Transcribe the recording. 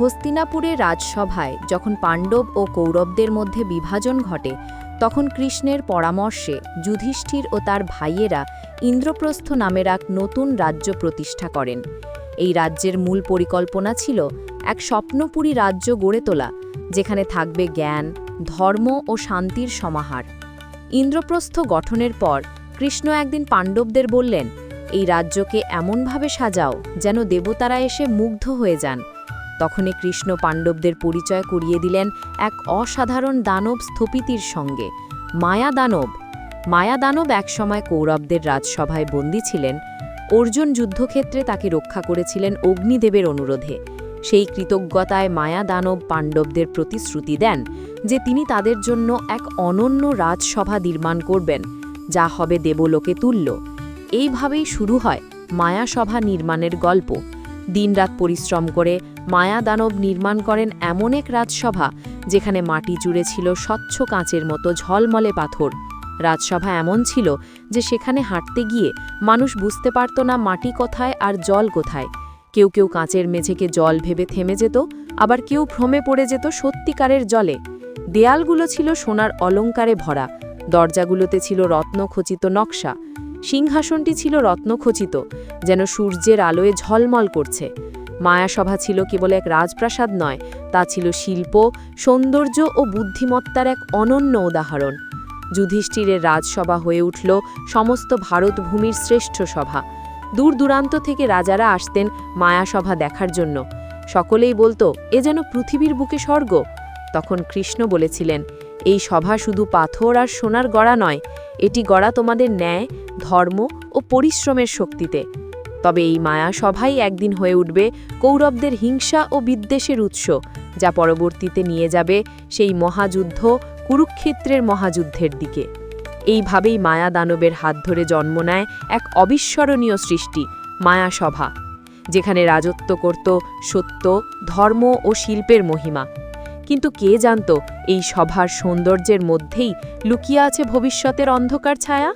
হস্তিনাপুরে রাজসভায় যখন পাণ্ডব ও কৌরবদের মধ্যে বিভাজন ঘটে, তখন কৃষ্ণের পরামর্শে যুধিষ্ঠির ও তার ভাইয়েরা ইন্দ্রপ্রস্থ নামের এক নতুন রাজ্য প্রতিষ্ঠা করেন। এই রাজ্যের মূল পরিকল্পনা ছিল এক স্বপ্নপুরী রাজ্য গড়ে তোলা, যেখানে থাকবে জ্ঞান, ধর্ম ও শান্তির সমাহার। ইন্দ্রপ্রস্থ গঠনের পর কৃষ্ণ একদিন পাণ্ডবদের বললেন, এই রাজ্যকে এমনভাবে সাজাও যেন দেবতারা এসে মুগ্ধ হয়ে যান। তখনই কৃষ্ণ পাণ্ডবদের পরিচয় করিয়ে দিলেন এক অসাধারণ দানব স্থপিতির সঙ্গে। মায়া দানব। মায়া দানব একসময় কৌরবদের রাজসভায় বন্দী ছিলেন। অর্জুন যুদ্ধক্ষেত্রে তাকে রক্ষা করেছিলেন অগ্নিদেবের অনুরোধে। সেই কৃতজ্ঞতায় মায়া দানব পাণ্ডবদের প্রতিশ্রুতি দেন যে তিনি তাদের জন্য এক অনন্য রাজসভা নির্মাণ করবেন, যা হবে দেবলোকে তুল্য। এইভাবেই শুরু হয় মায়াসভা নির্মাণের গল্প। দিনরাত পরিশ্রম করে মায়া দানব নির্মাণ করেন এমন এক রাজসভা, যেখানে মাটি জুড়ে ছিল স্বচ্ছ কাঁচের মতো ঝলমলে পাথর। রাজসভা এমন ছিল যে সেখানে হাঁটতে গিয়ে মানুষ বুঝতে পারত না মাটি কোথায় আর জল কোথায়। কেউ কেউ কাঁচের মেঝেকে জল ভেবে থেমে যেত, আবার কেউ ভ্রমে পড়ে যেত সত্যিকারের জলে। দেয়ালগুলো ছিল সোনার অলঙ্কারে ভরা, দরজাগুলোতে ছিল রত্নখচিত নকশা। সিংহাসনটি ছিল রত্নখচিত, যেন সূর্যের আলোয় ঝলমল করছে। মায়াসভা ছিল কেবল এক রাজপ্রাসাদ নয়, তা ছিল শিল্প, সৌন্দর্য ও বুদ্ধিমত্তার এক অনন্য উদাহরণ। যুধিষ্ঠিরের রাজসভা হয়ে উঠল সমস্ত ভারতভূমির শ্রেষ্ঠ সভা। দূর দূরান্ত থেকে রাজারা আসতেন মায়াসভা দেখার জন্য। সকলেই বলতো, এ যেন পৃথিবীর বুকে স্বর্গ। তখন কৃষ্ণ বলেছিলেন, এই সভা শুধু পাথর আর সোনার গড়া নয়, এটি গড়া তোমাদের ন্যায়, ধর্ম ও পরিশ্রমের শক্তিতে। তবে এই মায়া সভাই একদিন হয়ে উঠবে কৌরবদের হিংসা ও বিদ্বেষের উৎস, যা পরবর্তীতে নিয়ে যাবে সেই মহাযুদ্ধ কুরুক্ষেত্রের মহাযুদ্ধের দিকে। এইভাবেই মায়া দানবের হাত ধরে জন্ম নেয় এক অবিস্মরণীয় সৃষ্টি, মায়া সভা, যেখানে রাজত্ব করত সত্য, ধর্ম ও শিল্পের মহিমা। কিন্তু কে জানত এই সভার সৌন্দর্যের মধ্যেই লুকিয়ে আছে ভবিষ্যতের অন্ধকার ছায়া?